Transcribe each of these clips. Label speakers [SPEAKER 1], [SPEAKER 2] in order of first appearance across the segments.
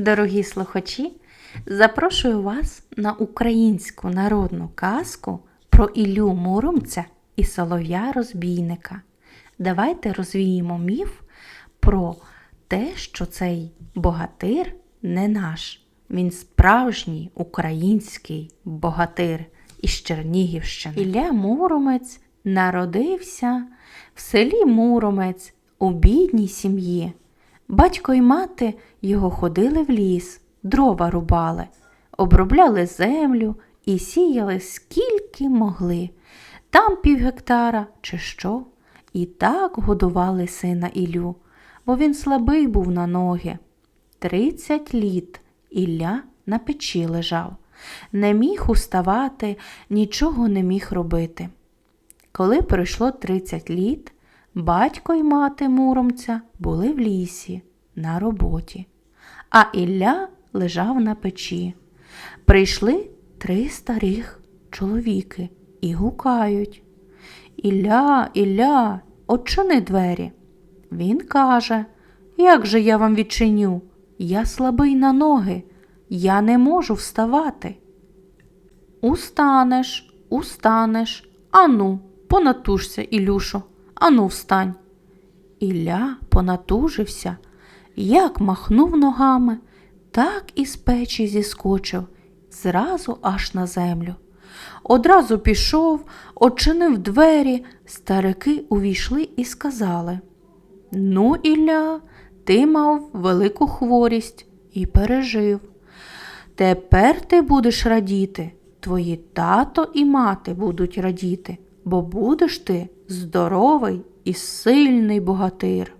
[SPEAKER 1] Дорогі слухачі, запрошую вас на українську народну казку про Іллю Муромця і Солов'я Розбійника. Давайте розвіємо міф про те, що цей богатир не наш. Він справжній український богатир із Чернігівщини. Ілля Муромець народився в селі Муромець у бідній сім'ї. Батько й мати його ходили в ліс, дрова рубали, обробляли землю і сіяли скільки могли, там пів гектара чи що. І так годували сина Ілю, бо він слабий був на ноги. Тридцять літ Ілля на печі лежав, не міг уставати, нічого не міг робити. Коли пройшло 30 літ, батько й мати Муромця були в лісі на роботі, а Ілля лежав на печі. Прийшли три старих чоловіки і гукають. Ілля, Ілля, очини двері. Він каже, як же я вам відчиню? Я слабий на ноги, я не можу вставати. Устанеш, устанеш, ану, понатужся, Ілюшо, ану, встань. Ілля понатужився, як махнув ногами, так і з печі зіскочив, зразу аж на землю. Одразу пішов, очинив двері, старики увійшли і сказали Ну, Ілля, ти мав велику хворість і пережив. Тепер ти будеш радіти, твої тато і мати будуть радіти, бо будеш ти здоровий і сильний богатир.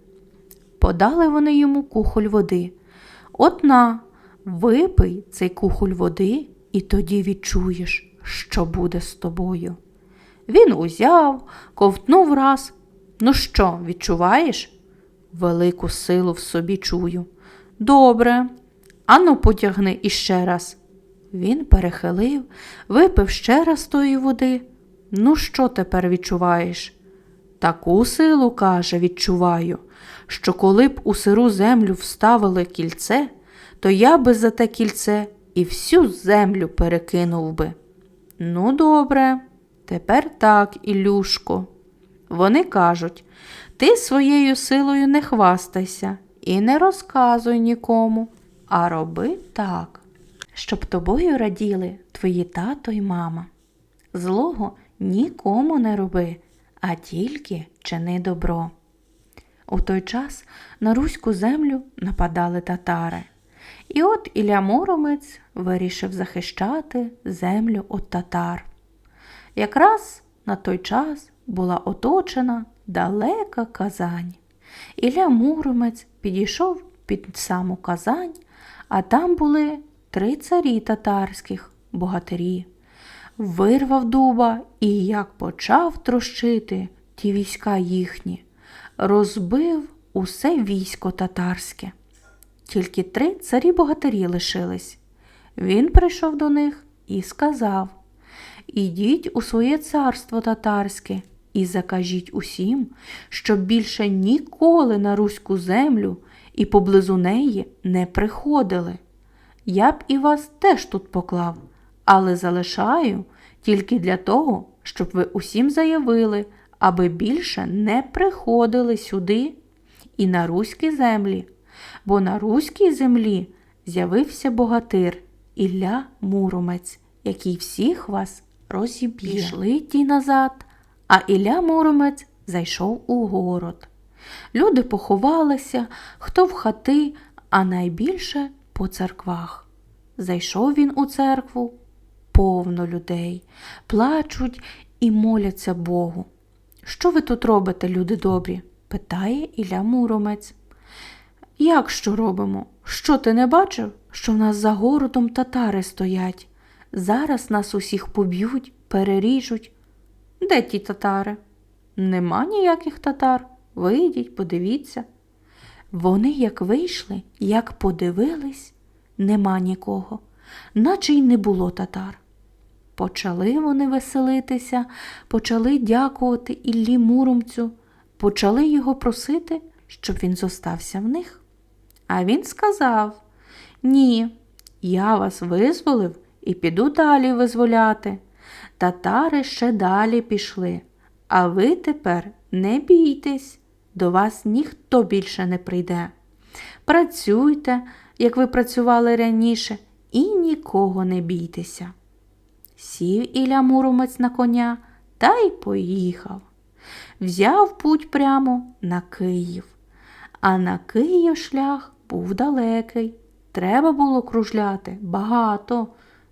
[SPEAKER 1] Подали вони йому кухоль води. От на, випий цей кухоль води, і тоді відчуєш, що буде з тобою. Він узяв, ковтнув раз. Ну що, відчуваєш? Велику силу в собі чую. Добре, ану потягни іще раз. Він перехилив, випив ще раз тої води. Ну, що тепер відчуваєш? Таку силу, каже, відчуваю, що коли б у сиру землю вставили кільце, то я би за те кільце і всю землю перекинув би. Ну, добре, тепер так, Ілюшко. Вони кажуть ти своєю силою не хвастайся і не розказуй нікому, а роби так, щоб тобою раділи твої тато й мама. Злого нікому не роби, а тільки чини добро. У той час на руську землю нападали татари. І от Ілля Муромець вирішив захищати землю від татар. Якраз на той час була оточена далека Казань. Ілля Муромець підійшов під саму Казань, а там були три царі татарських, богатирі. Вирвав дуба і як почав трощити ті війська їхні, розбив усе військо татарське. Тільки три царі богатирі лишились. Він прийшов до них і сказав Ідіть у своє царство татарське і закажіть усім, щоб більше ніколи на руську землю і поблизу неї не приходили. Я б і вас теж тут поклав, але залишаю тільки для того, щоб ви усім заявили, аби більше не приходили сюди і на руські землі, бо на руській землі з'явився богатир Ілля Муромець, який всіх вас розіб'є. Пішли ті назад, а Ілля Муромець зайшов у город. Люди поховалися, хто в хати, а найбільше по церквах. Зайшов він у церкву, повно людей, плачуть і моляться Богу. Що ви тут робите, люди добрі? питає Ілля Муромець. Як що робимо? Що ти не бачив, що в нас за городом татари стоять? Зараз нас усіх поб'ють, переріжуть. Де ті татари? Нема ніяких татар. Вийдіть, подивіться. Вони як вийшли, як подивились, нема нікого, наче й не було татар. Почали вони веселитися, почали дякувати Іллі Муромцю, почали його просити, щоб він зостався в них. А він сказав Ні, я вас визволив і піду далі визволяти. Татари ще далі пішли, а ви тепер не бійтесь, до вас ніхто більше не прийде. Працюйте, як ви працювали раніше, і нікого не бійтеся. Сів Ілля Муромець на коня та й поїхав. Взяв путь прямо на Київ. А на Київ шлях був далекий. Треба було кружляти багато,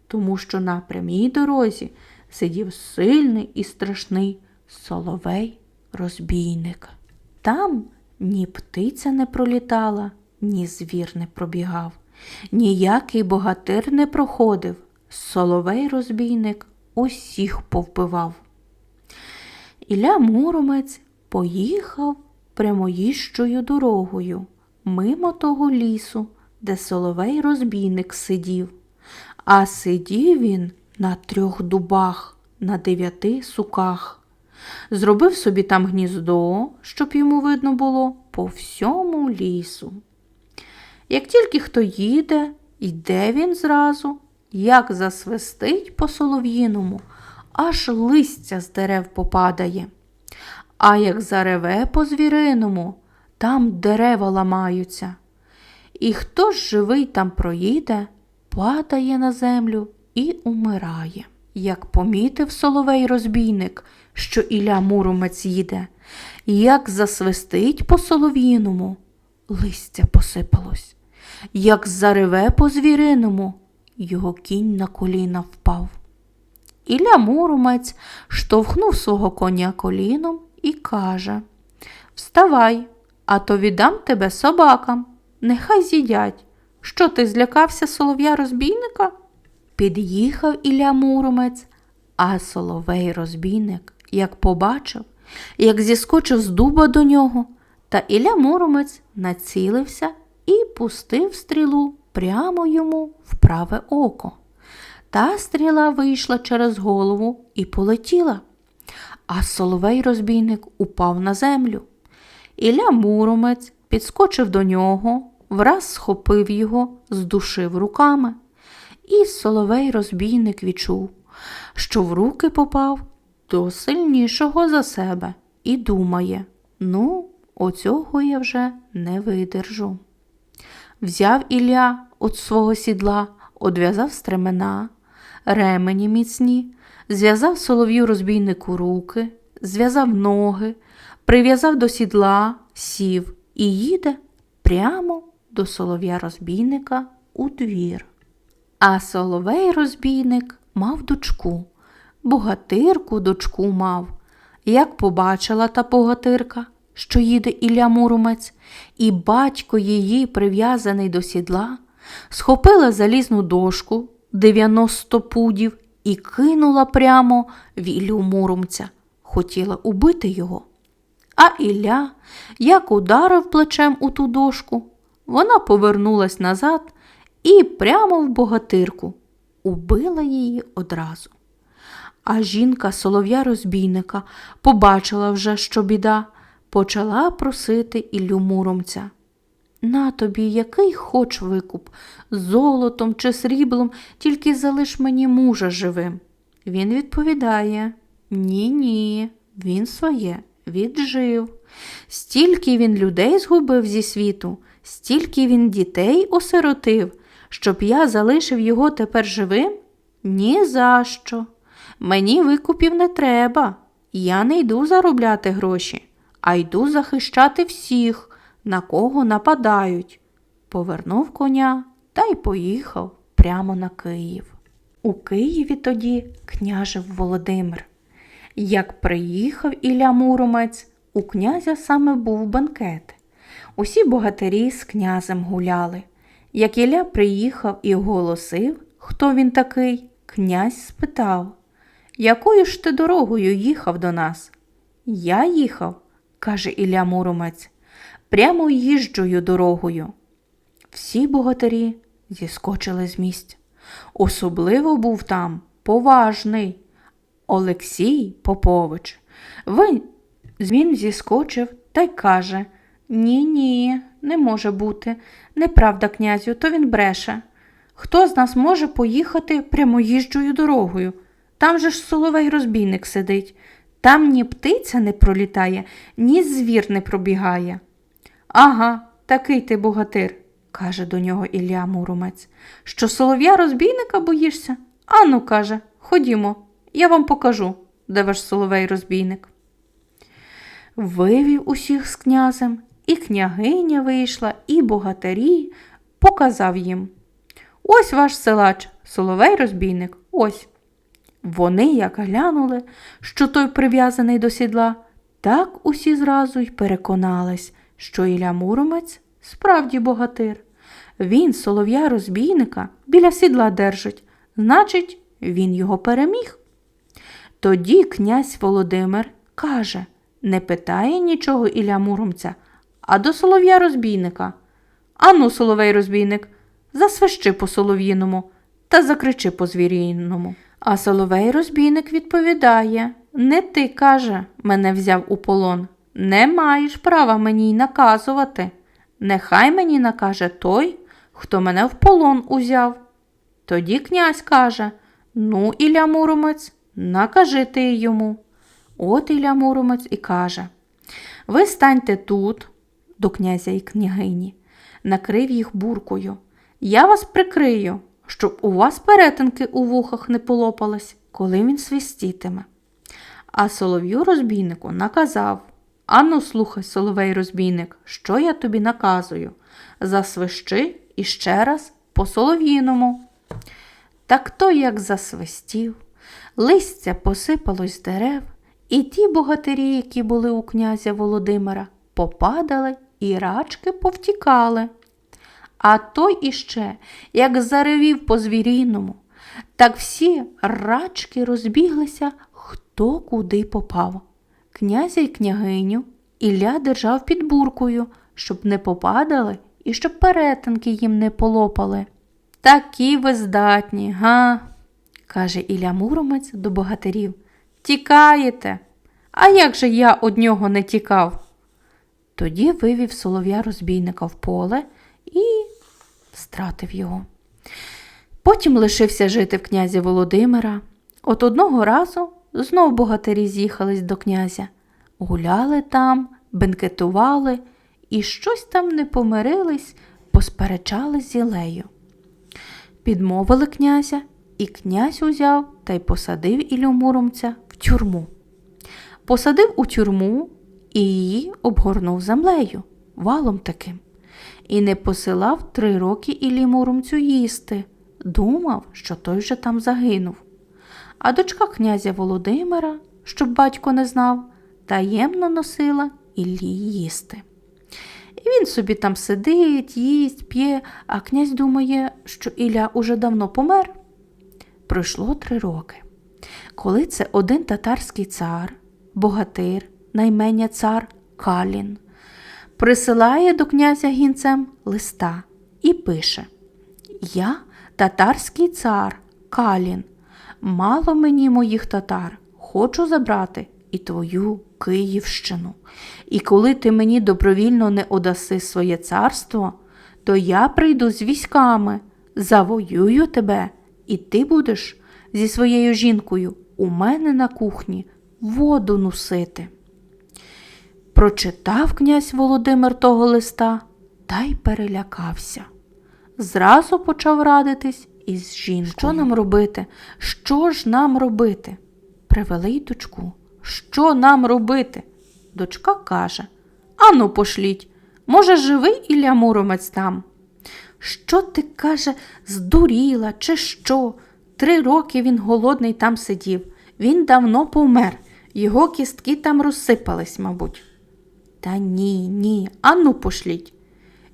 [SPEAKER 1] тому що на прямій дорозі сидів сильний і страшний соловей розбійник. Там ні птиця не пролітала, ні звір не пробігав, ніякий богатир не проходив. Соловей розбійник усіх повбивав. Ілля Муромець поїхав прямоїжджою дорогою, мимо того лісу, де соловей розбійник сидів. А сидів він на трьох дубах, на дев'яти суках. Зробив собі там гніздо, щоб йому видно було по всьому лісу. Як тільки хто їде, йде він зразу, як засвистить по солов'їному, аж листя з дерев попадає. А як зареве по звіриному, там дерева ламаються. І хто ж живий там проїде, падає на землю і умирає. Як помітив соловей розбійник, що Ілля Муромець їде, як засвистить по солов'їному, листя посипалось, як зареве по звіриному, його кінь на коліна впав. Ілля Муромець штовхнув свого коня коліном і каже Вставай, а то віддам тебе собакам, нехай з'їдять. Що ти злякався солов'я розбійника? Під'їхав Ілля Муромець, а соловей розбійник, як побачив, як зіскочив з дуба до нього, та Ілля Муромець націлився і пустив стрілу прямо йому в праве око. Та стріла вийшла через голову і полетіла, а соловей розбійник упав на землю. Ілля Муромець підскочив до нього, враз схопив його, здушив руками. І соловей розбійник відчув, що в руки попав до сильнішого за себе і думає ну, оцього я вже не видержу. Взяв Ілля від свого сідла, одв'язав стремена, ремені міцні, зв'язав солов'ю розбійнику руки, зв'язав ноги, прив'язав до сідла, сів і їде прямо до солов'я розбійника у двір. А соловей розбійник мав дочку, богатирку дочку мав. Як побачила та богатирка, що їде Ілля Муромець, і батько її, прив'язаний до сідла, схопила залізну дошку 90 пудів і кинула прямо в Іллю Муромця, хотіла убити його. А Ілля, як ударив плечем у ту дошку, вона повернулась назад і прямо в богатирку убила її одразу. А жінка солов'я розбійника побачила вже, що біда, почала просити Іллю Муромця. На тобі який хоч викуп, золотом чи сріблом, тільки залиш мені мужа живим. Він відповідає Ні, ні, він своє віджив. Стільки він людей згубив зі світу, стільки він дітей осиротив, щоб я залишив його тепер живим? Ні за що. Мені викупів не треба. Я не йду заробляти гроші, а йду захищати всіх, на кого нападають. Повернув коня та й поїхав прямо на Київ. У Києві тоді княжив Володимир. Як приїхав Ілля Муромець, у князя саме був банкет. Усі богатирі з князем гуляли. Як Ілля приїхав і оголосив, хто він такий, князь спитав, якою ж ти дорогою їхав до нас? Я їхав, каже Ілля Муромець, прямо їжджою дорогою. Всі богатирі зіскочили з місць. Особливо був там поважний Олексій Попович. Він, він зіскочив та й каже Ні, ні, не може бути. Неправда, князю, то він бреше. Хто з нас може поїхати прямоїжджою дорогою? Там же ж соловей розбійник сидить. Там ні птиця не пролітає, ні звір не пробігає. Ага, такий ти богатир, каже до нього Ілля Муромець. Що солов'я розбійника боїшся? Ану, каже, ходімо, я вам покажу, де ваш соловей розбійник. Вивів усіх з князем, і княгиня вийшла, і богатирі показав їм. Ось ваш силач, соловей розбійник, ось. Вони, як глянули, що той прив'язаний до сідла, так усі зразу й переконались, що Ілля Муромець справді богатир. Він солов'я розбійника біля сідла держить, значить, він його переміг. Тоді князь Володимир каже, не питає нічого Ілля Муромця, а до солов'я розбійника. Ану, соловей розбійник, засвищи по солов'їному та закричи по звіріному. А соловей розбійник відповідає Не ти, каже, мене взяв у полон. Не маєш права мені й наказувати. Нехай мені накаже той, хто мене в полон узяв. Тоді князь каже Ну, Ілля Муромець, накажи ти йому. От Ілля Муромець і каже Ви станьте тут, до князя і княгині, накрив їх буркою. Я вас прикрию, щоб у вас перетинки у вухах не полопались, коли він свистітиме. А солов'ю розбійнику наказав Ану, слухай, соловей розбійник, що я тобі наказую? Засвищи іще раз по солов'їному. Так той як засвистів, листя посипалось з дерев, і ті богатирі, які були у князя Володимира, попадали і рачки повтікали. А той іще, як заревів по звіріному, так всі рачки розбіглися, хто куди попав. Князя й княгиню Ілля держав під буркою, щоб не попадали і щоб перетинки їм не полопали. Такі ви здатні, га? каже Ілля Муромець до богатирів. Тікаєте? А як же я од нього не тікав? Тоді вивів солов'я розбійника в поле і стратив його. Потім лишився жити в князя Володимира. От одного разу знов богатирі з'їхались до князя, гуляли там, бенкетували і щось там не помирились, посперечались з Ілею. Підмовили князя, і князь узяв та й посадив Ілю Муромця в тюрму. Посадив у тюрму і її обгорнув землею, валом таким, і не посилав три роки Іллі Муромцю їсти, думав, що той же там загинув. А дочка князя Володимира, щоб батько не знав, таємно носила Іллі їсти. І він собі там сидить, їсть, п'є, а князь думає, що Ілля уже давно помер. Пройшло три роки. Коли це один татарський цар, богатир, наймення цар Калін, присилає до князя гінцем листа і пише Я татарський цар Калін, мало мені моїх татар, хочу забрати і твою Київщину. І коли ти мені добровільно не одаси своє царство, то я прийду з військами, завоюю тебе, і ти будеш зі своєю жінкою у мене на кухні воду носити. Прочитав князь Володимир того листа та й перелякався. Зразу почав радитись із жінкою. Що нам робити? Що ж нам робити? Привели й дочку. Що нам робити? Дочка каже Ану, пошліть, може, живий Ілля Муромець там? Що ти, каже, здуріла, чи що? Три роки він голодний там сидів. Він давно помер, його кістки там розсипались, мабуть. Та ні, ні, ану пошліть.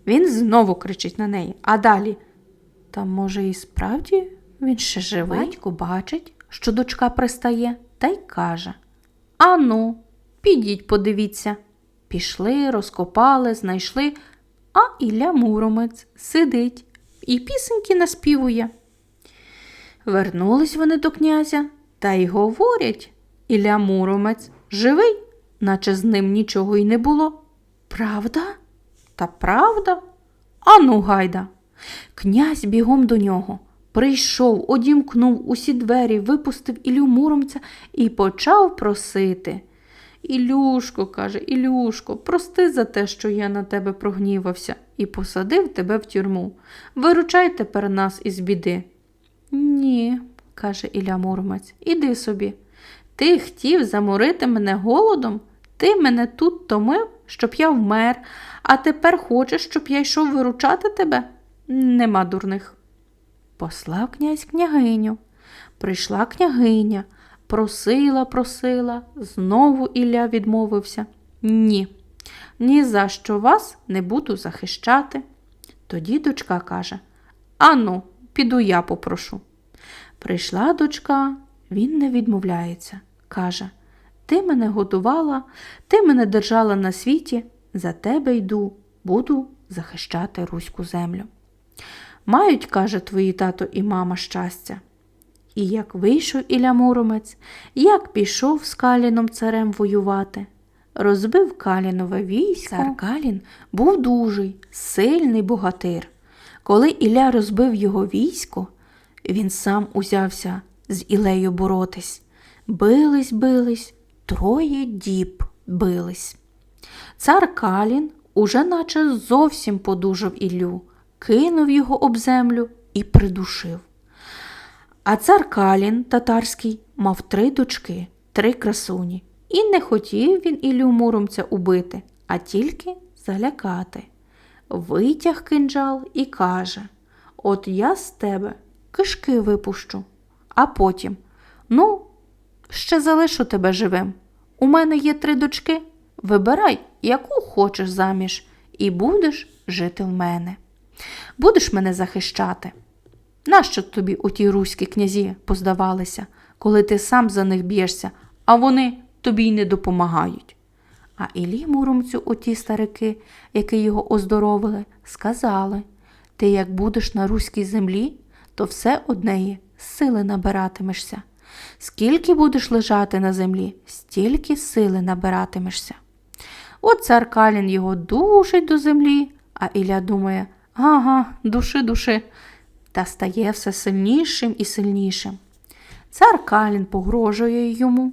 [SPEAKER 1] Він знову кричить на неї, а далі. Та, може, і справді він ще живий? Батько бачить, що дочка пристає, та й каже Ану, підіть, подивіться. Пішли, розкопали, знайшли, а Ілля Муромець сидить і пісеньки наспівує. Вернулись вони до князя та й говорять Ілля Муромець живий, наче з ним нічого й не було. Правда? Та правда? Ану, гайда. Князь бігом до нього. Прийшов, одімкнув усі двері, випустив Ілю Муромця і почав просити. Ілюшко, каже, Ілюшко, прости за те, що я на тебе прогнівався і посадив тебе в тюрму. Виручай тепер нас із біди. Ні, каже Ілля Муромець, іди собі. Ти хотів заморити мене голодом? Ти мене тут томив, щоб я вмер, а тепер хочеш, щоб я йшов виручати тебе? Нема дурних. Послав князь княгиню. Прийшла княгиня, просила, просила, знову Ілля відмовився. Ні, ні за що вас не буду захищати. Тоді дочка каже: Ану, піду я попрошу. Прийшла дочка, він не відмовляється. Каже: Ти мене годувала, ти мене держала на світі, за тебе йду, буду захищати руську землю. Мають, каже, твої тато і мама щастя. І як вийшов Ілля Муромець, як пішов з Каліном царем воювати, розбив Калінове військо. Цар Калін був дужий, сильний богатир. Коли Ілля розбив його військо, він сам узявся з Ілею боротись. Бились, бились, троє діб бились. Цар Калін уже наче зовсім подужав Іллю, кинув його об землю і придушив. А цар Калін татарський мав три дочки, три красуні, і не хотів він Іллю Муромця убити, а тільки залякати. Витяг кинджал і каже: От я з тебе кишки випущу, а потім, ну, ще залишу тебе живим. У мене є три дочки. Вибирай, яку хочеш заміж, і будеш жити в мене. Будеш мене захищати. Нащо тобі оті руські князі поздавалися, коли ти сам за них б'єшся, а вони тобі й не допомагають? А Іллі Муромцю оті старики, які його оздоровили, сказали ти як будеш на руській землі, то все однеї сили набиратимешся. Скільки будеш лежати на землі, стільки сили набиратимешся. От цар Калін його душить до землі, а Ілля думає, ага, души, души, та стає все сильнішим і сильнішим. Цар Калін погрожує йому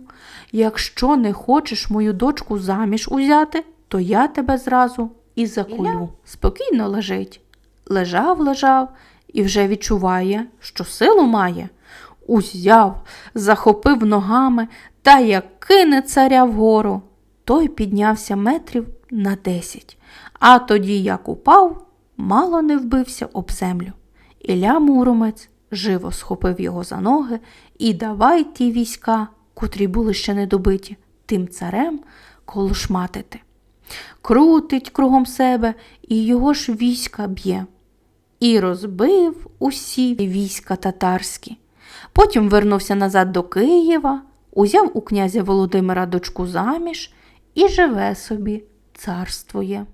[SPEAKER 1] якщо не хочеш мою дочку заміж узяти, то я тебе зразу і закую. Спокійно лежить. Лежав, лежав і вже відчуває, що силу має. Узяв, захопив ногами та як кине царя вгору. Той піднявся метрів на десять, а тоді, як упав, мало не вбився об землю. Ілля Муромець живо схопив його за ноги і давай ті війська, котрі були ще не добиті, тим царем колошматити. Крутить кругом себе і його ж війська б'є. І розбив усі війська татарські. Потім вернувся назад до Києва, узяв у князя Володимира дочку заміж і живе собі, царствує.